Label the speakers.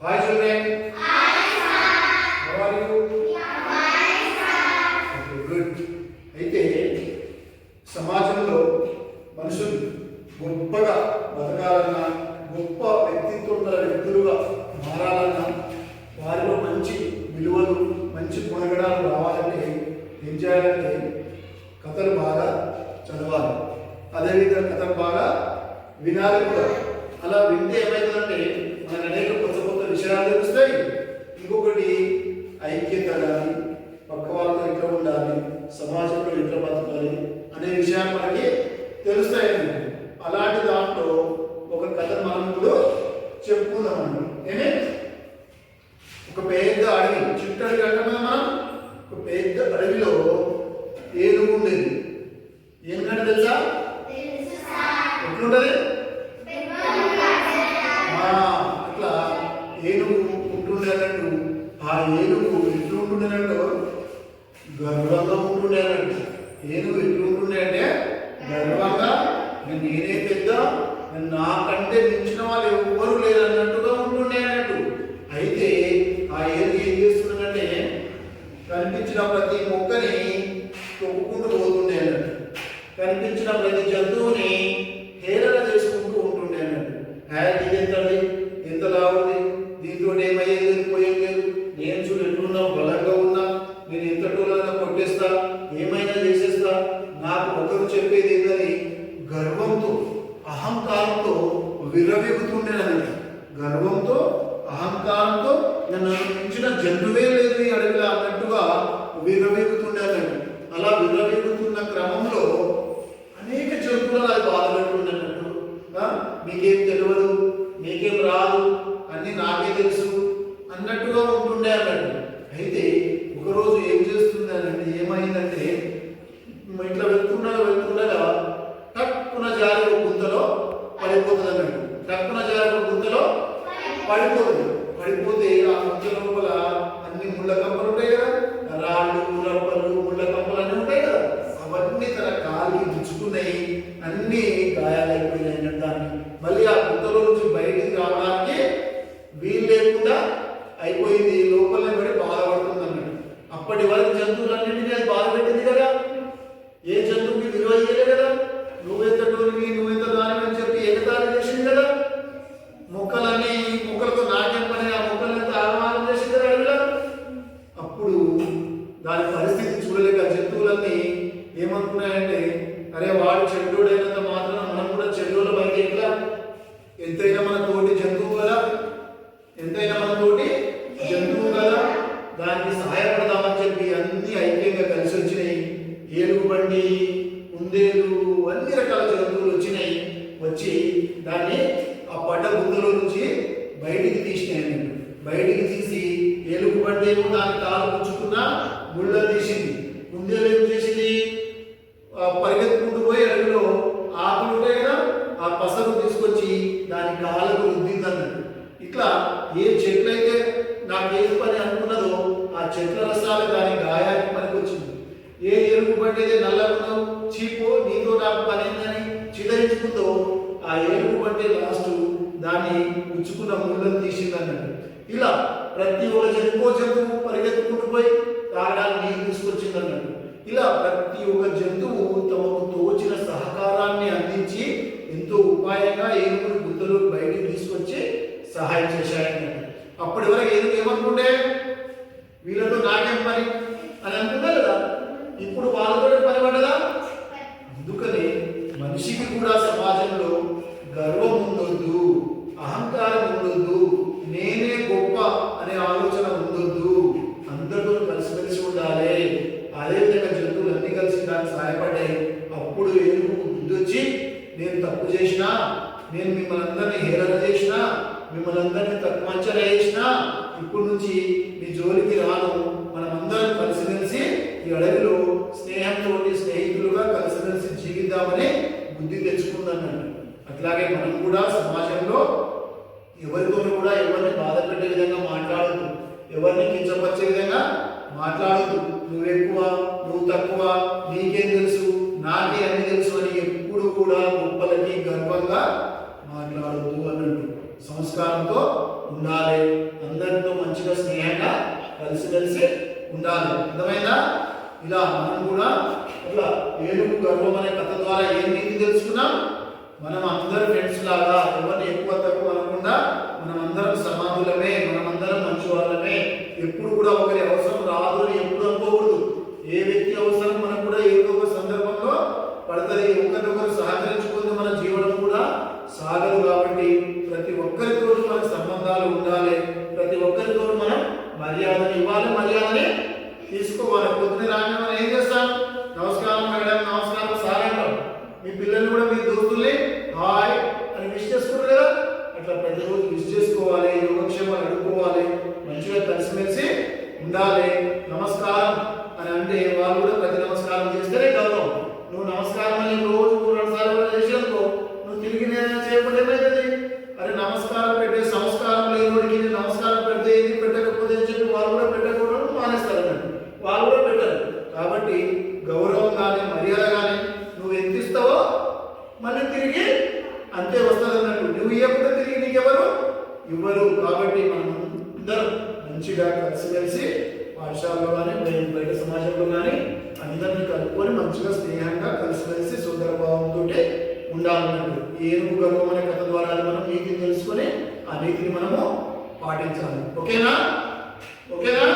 Speaker 1: Hi children how are good అయితే సమాజంలో మనుషులు గొప్పగా బతకాలన్నా గొప్ప వ్యక్తిత్వం గల వ్యక్తులుగా మారాలన్నా వారిలో మంచి విలువలు మంచి గుణగణాలు రావాలంటే ఏం చేయాలంటే కథలు బాగా చదవాలి. అదేవిధంగా కథలు బాగా వినాలి కూడా. అలా వింటే ఏమవుతుందంటే మనకు అనేక కొత్త విషయాలు తెలుస్తాయి ఇంకొకటి ఐక్యత కానీ పక్క వాళ్ళతో ఎట్లా ఉండాలి సమాజంలో ఎట్లా బతకాలి అనే విషయాలు మనకి ఏనుగు ఎట్లు ఉంటుండే గర్వంగా ఉంటుండే ఏనుగు ఎట్లు ఉంటుండే అంటే గర్వంగా నేను నేనే పెద్ద నాకంటే మించిన వాళ్ళు ఎవ్వరు లేదన్నట్టుగా ఉంటుండేనట్టు ఉంటుండే అన్నట్టు అయితే ఆ ఏనుగు ఏం చేస్తుందంటే కనిపించిన ప్రతి మొక్కని తొక్కుకుంటూ పోతుండే అన్నట్టు కనిపించిన ప్రతి జంతువుని హేళన చేసుకుంటూ ఉంటుండే అన్నట్టు అన్ని ముళ్ళ కంపలు ఉంటాయి కదా? రాళ్ళు రప్పలు ముళ్ళ కంపలు అన్నీ ఉంటాయి కదా? అవన్నీ తన కాలికి గుచ్చుకున్నాయి. అన్ని గాయాలైపోయినాయి దాన్ని. మళ్ళీ ఆ గుంతలో నుంచి బయటికి రావడానికి వీలు లేకుండా అయిపోయింది కుందేలు అన్ని రకాల జంతువులు వచ్చినాయి వచ్చి దాన్ని ఆ పడ్డ గుండెలో నుంచి బయటికి తీసినాయి బయటికి తీసి ఏలుగు పడ్డేమో దాని కాలు పుచ్చుకున్న ముళ్ళ తీసింది. కుందేలు ఏం చేసింది? ఆ పరిగెత్తుకుంటూ పోయి అడుగులో ఆకులు ఉంటాయి కదా ఆ పసరు తీసుకొచ్చి దాని కాళ్ళకు రుద్దింది ఇట్లా ఏ చెట్లు అయితే నాకు ఏది పని అనుకున్నదో ఆ చెట్ల రసాలు దాని గాయానికి పనికి వచ్చింది ఏ ఎరుపు పట్టేదే నల్లగున్నావు చీపో నీతో నాకు పని ఏందని చిదరించుకుందో ఆ ఎరుపు పట్టే లాస్ట్ దాన్ని ఉచ్చుకున్న ముళ్ళను తీసింది అన్నట్టు ఇలా ప్రతి ఒక్క జంతువు జంతువు పరిగెత్తుకుంటూ పోయి తాగడానికి నీళ్ళు ఇలా ప్రతి ఒక్క జంతువు తమకు తోచిన సహకారాన్ని అందించి ఎంతో ఉపాయంగా ఏనుగురు గుంతలు బయటికి తీసుకొచ్చి సహాయం చేశాయన్నట్టు అప్పటి వరకు ఏనుగు ఏమనుకుంటే వీళ్ళతో నాకేం పని అని అనుకుందా కదా ఇప్పుడు వాళ్ళతో పని పడ్డదా అందుకని మనిషికి కూడా సమాజంలో గర్వం ఉండొద్దు అహంకారం ఉండొద్దు నేనే గొప్ప అనే ఆలోచన ఉండొద్దు. అందరితో కలిసిమెలిసి ఉండాలి. అదేవిధంగా జంతువులు అన్ని కలిసి నాకు సహాయపడ్డాయి అప్పుడు ఏనుగు బుద్ధి వచ్చి నేను తప్పు చేసినా నేను మిమ్మల్ని అందరినీ హేళన చేసినా మిమ్మల్ని అందరినీ తక్కువ అంచనా వేసినా ఇప్పుడు నుంచి మీ జోలికి రాను. మనమందరం అందరం కలిసిమెలిసి ఈ అడవిలో స్నేహంతో స్నేహితులుగా కలిసిమెలిసి జీవిద్దామని బుద్ధి తెచ్చుకుందన్నాడు. అట్లాగే మనం కూడా సమాజంలో ఎవరితోనూ కూడా ఎవరిని బాధ పెట్టే విధంగా మాట్లాడదు ఎవరిని కించపరిచే విధంగా మాట్లాడదు నువ్వు ఎక్కువ నువ్వు తక్కువ నీకేం తెలుసు నాకే అన్ని తెలుసు అని ఎప్పుడు కూడా గొప్పలకి గర్వంగా మాట్లాడదు అన్నట్టు. సంస్కారంతో ఉండాలి. అందరితో మంచిగా స్నేహంగా కలిసిమెలిసి ఉండాలి. అర్థమైనా ఇలా మనం కూడా అట్లా ఏనుగు గర్వం అనే కథ ద్వారా ఏం నీతి తెలుసుకున్నాం? మనం అందరు ఫ్రెండ్స్ లాగా ఎవరిని ఎక్కువ అట్లా ప్రతిరోజు యూజ్ చేసుకోవాలి యోగక్షేమాలు అడుక్కోవాలి మంచిగా కలిసిమెలిసి ఉండాలి. నమస్కారం అని అంటే వాళ్ళు కూడా మంచిగా కలిసి కలిసి పాఠశాలలో కానీ బయట సమాజంలో కానీ అందరిని కలుపుకొని మంచిగా స్నేహంగా కలిసిమెలిసి సుందరభావంతో ఉండాలన్నట్టు. ఏనుగు గర్వం అనే కథ ద్వారా మనం నీతిని తెలుసుకొని ఆ నీతిని మనము పాటించాలి. ఓకేనా? ఓకేనా?